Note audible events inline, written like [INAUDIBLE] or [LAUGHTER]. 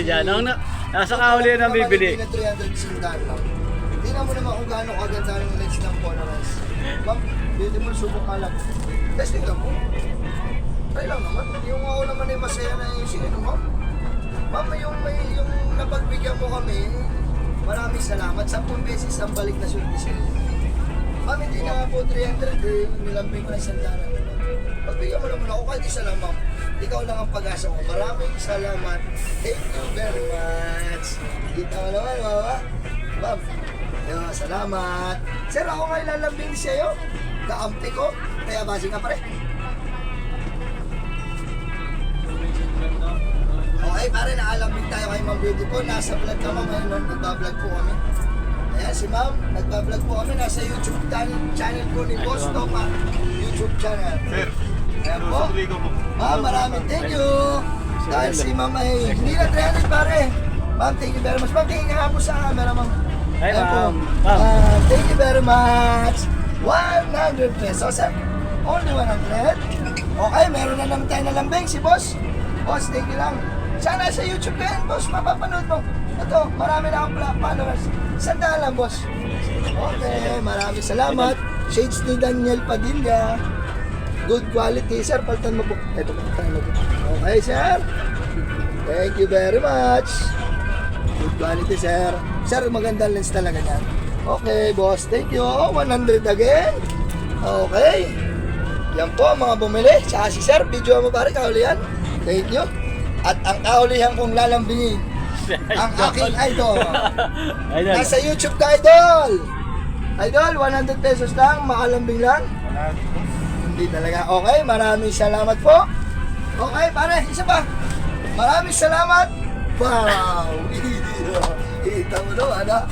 Yan, ang na, nasa kahuli na bibili. Hindi na 300 sindan lang. Tingnan mo naman kung gaano kaganda ng lens ng Polaroid. Ma'am, pwede mo subok ka lang. Testing lang po. Try lang naman. Yung ako naman ay masaya na yung sino, ma'am. Ma'am, yung, may, yung napagbigyan mo kami, maraming salamat. 10 beses ang balik na swerte sa inyo. Ma'am, hindi na po 300 eh. Nilambing ko na isang dara. Pagbigyan mo naman ako kahit isa lang, ma'am. Ikaw lang ang pag-asa ko. Maraming salamat. Thank you very much. Kita mo naman, mama. Ma'am, yun, salamat. Sir, ako nga ilalambing sa'yo. Kaampi ko. Kaya basi ka pare. Okay, pare, naalambing tayo kay Ma'am Beauty po. Nasa vlog ka, ma'am. Ngayon, nagbablog po kami. Ayan, si Ma'am, nagbablog po kami. Nasa YouTube channel, channel po ni Boss Toma. YouTube channel. Sir, Ayan po. Ma'am, maraming thank you. Dahil si Ma'am ay hindi na 300 pare. Ma'am, thank you very much. Ma'am, tingin nga po sa camera, Ma'am. Hi, ma'am. Ma'am. Thank you very much. 100 pesos. Only 100. Okay, meron na naman tayo na lambing si boss. Boss, thank you lang. Sana sa YouTube yan, boss. Mapapanood mo. Ito, marami na akong followers. Sandaan lang, boss. Okay, maraming salamat. Shades ni Daniel Padilla. Good quality, sir. Paltan mo po. Ito, paltan mo po. Okay, sir. Thank you very much. Good quality, sir. Sir, magandang lens talaga yan. Okay, boss. Thank you. Oh, 100 again. Okay. Yan po, mga bumili. Tsaka si sir, video mo pare, kaulihan. Thank you. At ang kaulihan kong lalambingin, [LAUGHS] ang aking idol. [LAUGHS] Idol. Nasa YouTube ka, idol. Idol, 100 pesos lang, makalambing lang. Hindi talaga. Okay, maraming salamat po. Okay, pare, isa pa. Maraming salamat. Wow! [LAUGHS] Kita mo naman, ha?